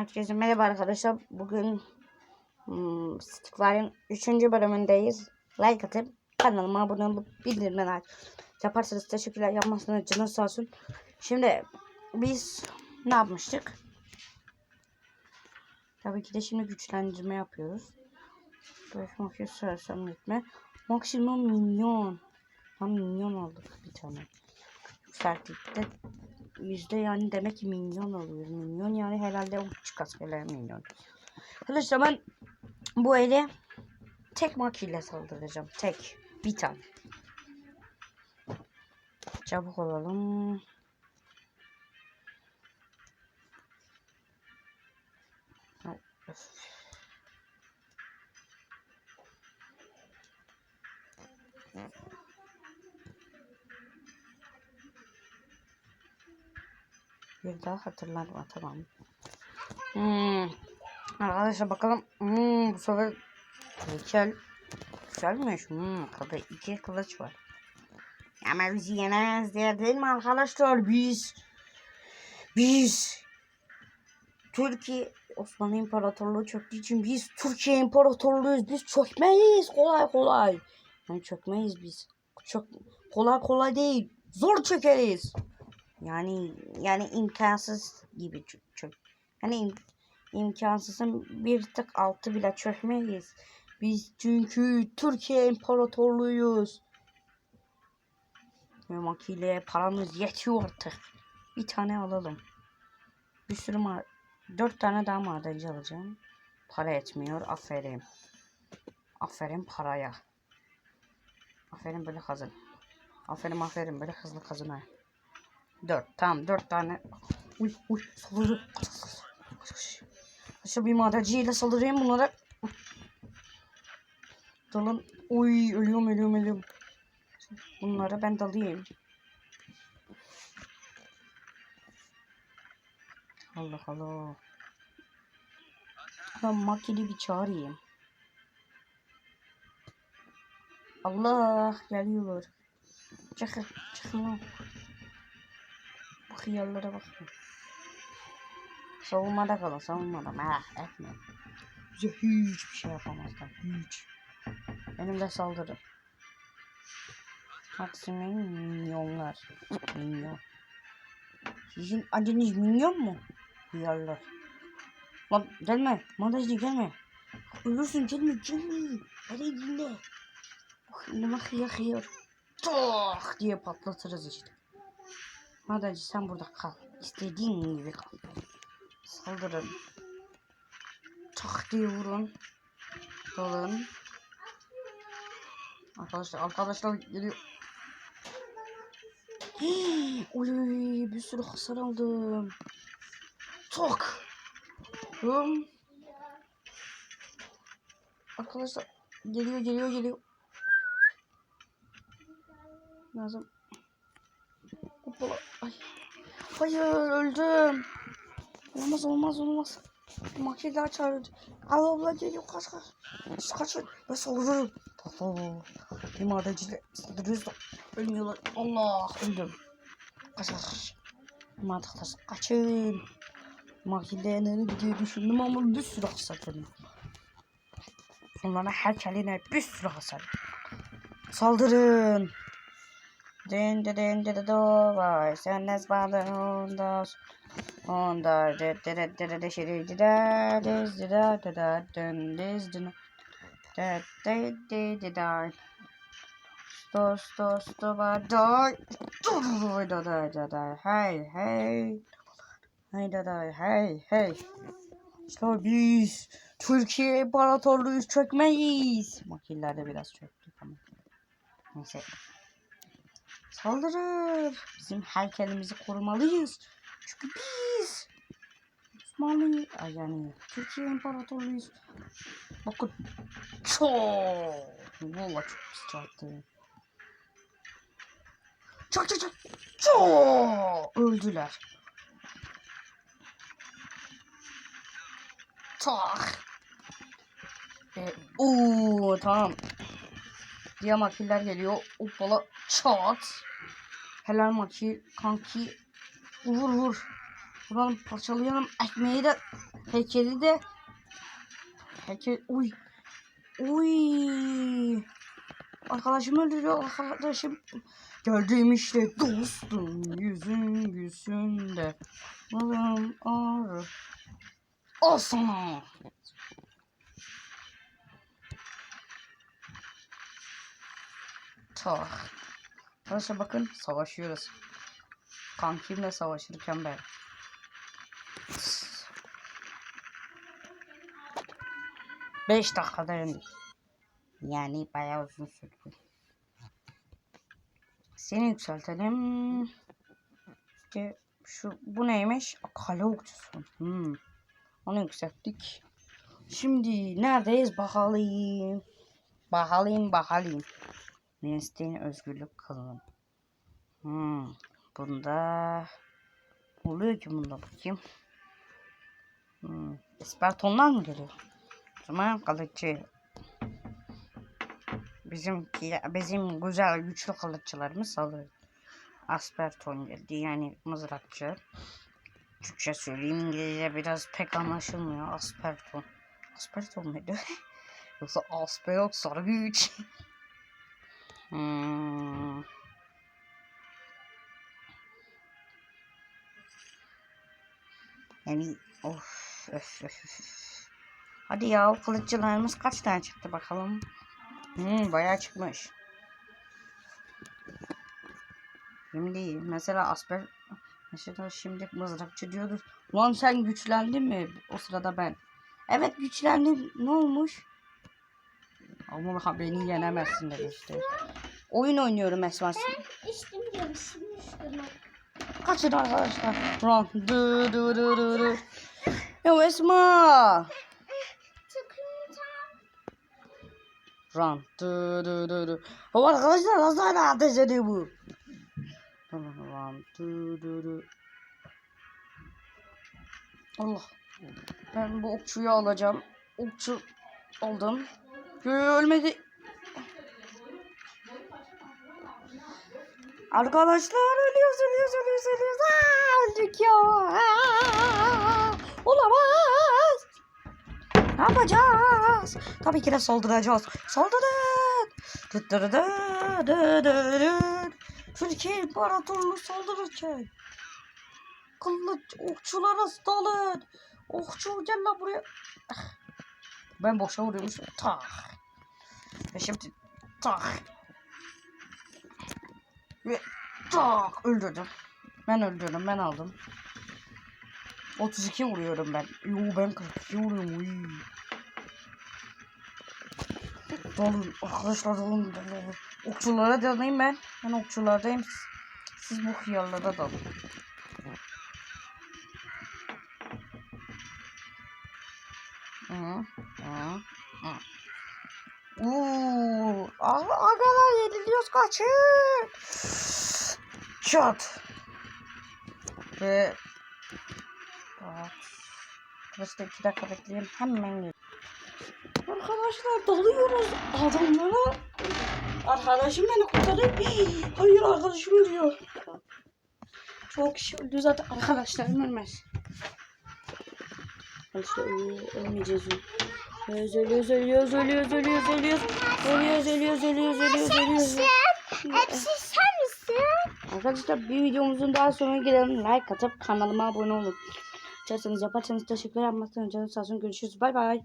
Herkese merhaba arkadaşlar. Bugün hmm, Stickler'in 3. bölümündeyiz. Like atıp kanalıma abone olup bildirimleri aç. Yaparsanız teşekkürler. Yapmazsanız canınız sağ olsun. Şimdi biz ne yapmıştık? Tabii ki de şimdi güçlendirme yapıyoruz. Böyle makine söylesem gitme. Maksimum milyon. Tam milyon aldık bir tane. Yükselttikte yüzde yani demek ki milyon alıyor. Milyon yani herhalde uçuk askerler milyon. Arkadaşlar ben bu ele tek makiyle saldıracağım. Tek. Bir tane. Çabuk olalım. Ay, Bir daha hatırlatma tamam. Hmm. Arkadaşlar bakalım. Hmm, bu sefer heykel güzelmiş. Hmm, kadar iki kılıç var. Ama bizi yenemez diye değil mi arkadaşlar? Biz biz Türkiye Osmanlı İmparatorluğu çöktüğü için biz Türkiye İmparatorluğuyuz. Biz çökmeyiz kolay kolay. Yani çökmeyiz biz. Çok kolay kolay değil. Zor çökeriz. Yani yani imkansız gibi çök. Yani im, imkansızın bir tık altı bile çökmeyiz. Biz çünkü Türkiye İmparatorluğuyuz. Ve makileye paramız yetiyor artık. Bir tane alalım. Bir sürü ma dört tane daha madenci alacağım. Para etmiyor. Aferin. Aferin paraya. Aferin böyle kazın. Aferin aferin böyle hızlı kazın ha. Dört. Tamam dört tane. Uy uy saldırı. Aşağı bir madenciyle saldırayım bunlara. Dalın. Uy ölüyorum ölüyorum ölüyorum. Bunlara ben dalayım. Allah Allah. Ben makili bir çağırayım. Allah geliyorlar. Çıkın çıkın. Hıyarlara bakın. Savunmada kalın savunmada merak etme. Bize hiçbir şey yapamazlar hiç. Benim de saldırı. Maksimum milyonlar. Milyon. Sizin adınız milyon mu? Hıyarlar. Lan gelme. Mandajlı gelme. Ölürsün gelme gelme. Hadi dinle. Önüme hıyar hıyar. Tok diye patlatırız işte. Mandajlı sen burada kal. İstediğin gibi kal. Saldırın. Tak diye vurun. Dalın. Arkadaşlar arkadaşlar geliyor. Oy bir sürü hasar aldım. Tak. Hım. Arkadaşlar geliyor geliyor geliyor. Lazım. Hoppala. Ay. Hayır öldüm. Olmaz olmaz olmaz. Makineler çağırdı. Al abla geliyor kaç kaç. Kaç kaçın. Ben saldırırım. Tamam. Bir madenciyle saldırıyoruz da ölmüyorlar. Allah öldüm. Kaç kaç. Mantıklar kaçın. Makineye nereye gidiyor düşündüm ama bir sürü hasar yedim. Onlara her keline bir sürü hasar. Saldırın. Den de den de de do vay sen ne spadın onda onda de de de de de de şey de de de de de de de dın diz de de de de de sto sto sto ba da da da da da da hey hey hey da da hey hey işte biz Türkiye İmparatorluğu çökmeyiz. Makillerde biraz çöktük ama. Neyse. Saldırır. Bizim heykelimizi korumalıyız. Çünkü biz Osmanlı yani Türkiye İmparatorluğuyuz. Bakın çok Valla çok pis çarptı. Çok çok çok çok öldüler. Tak. E, oo tamam. Diğer makiller geliyor. Hoppala çat. Helal maki kanki. Vur vur. Vuralım parçalayalım. Ekmeği de Heykeli de heykel uy uy arkadaşım öldürüyor arkadaşım gördüğüm işte dostum yüzün gülsün de Malım ağrı Al sana Tak Arkadaşlar bakın savaşıyoruz Kankimle savaşırken ben Beş dakikada yendik. Yani bayağı uzun sürdü. Seni yükseltelim. İşte şu bu neymiş? Kale okçusu. Hmm. Onu yükselttik. Şimdi neredeyiz bakalım. Bakalım bakalım. Mesleğin özgürlük kılın. Hmm. Bunda oluyor ki bunda bakayım. Hmm. Ispartonlar mı geliyor? O zaman kılıççı. Bizimki, bizim güzel güçlü kılıççılarımız alır. Asperton geldi yani mızrakçı. Türkçe söyleyeyim İngilizce biraz pek anlaşılmıyor. Asperton. Asperton muydu? Yoksa Asperot sarı güç. Hmm. Yani of öf öf öf. Hadi ya kılıççılarımız kaç tane çıktı bakalım. Hmm, bayağı çıkmış. Şimdi mesela Asper mesela şimdi mızrakçı diyordu. Lan sen güçlendin mi? O sırada ben. Evet güçlendim. Ne olmuş? Ama beni yenemezsin dedi işte. Oyun oynuyorum esas. İçtim diyorum şimdi üstüme. Kaçın arkadaşlar. Run. Du du du du du. Ya Esma. Run. Du du du du. O arkadaşlar nasıl ateş ediyor bu? Run. Du du du. Allah. Ben bu okçuyu alacağım. Okçu aldım. Ölmedi. Arkadaşlar ölüyoruz ölüyoruz ölüyoruz ölüyoruz. Aa, öldük ya. Aa, olamaz. Ne yapacağız? Tabii ki de saldıracağız. Saldırın. Dıt dıt dıt dıt dıt dıt. Türkiye İmparatorluğu saldırırken. Kılıç okçulara dalın. Okçu gel lan buraya. Ah. Ben boşa vuruyormuşum. Tak. Ve şimdi tak. Ve tak öldürdüm. Ben öldürdüm ben aldım. 32 vuruyorum ben. Yo ben 42 vuruyorum. Uy. Dalın arkadaşlar dalın. dalın. Okçulara dalayım ben. Ben okçulardayım. Siz bu hıyarlara dalın. Hı, hı, hı. Uuu, agalar yeniliyoruz kaçın. Çat. Ve Bak. Arkadaşlar iki dakika bekleyelim. Hemen geliyorum. Arkadaşlar dalıyoruz adamlara. Arkadaşım beni kurtarıyor. Hayır arkadaşım ölüyor. Çok kişi öldü zaten. Arkadaşlarım ölmez. Arkadaşlar ölmeyeceğiz. Ölüyoruz, ölüyoruz, ölüyoruz, ölüyoruz, ölüyoruz, ölüyoruz. Ölüyoruz, ölüyoruz, ölüyoruz, ölüyoruz, ölüyoruz. hepsi sen misin? Arkadaşlar bir videomuzun daha sonuna gelelim. Like atıp kanalıma abone olun. İsterseniz yaparsanız teşekkür yapmazsanız canınız sağ olsun. Görüşürüz. Bay bay.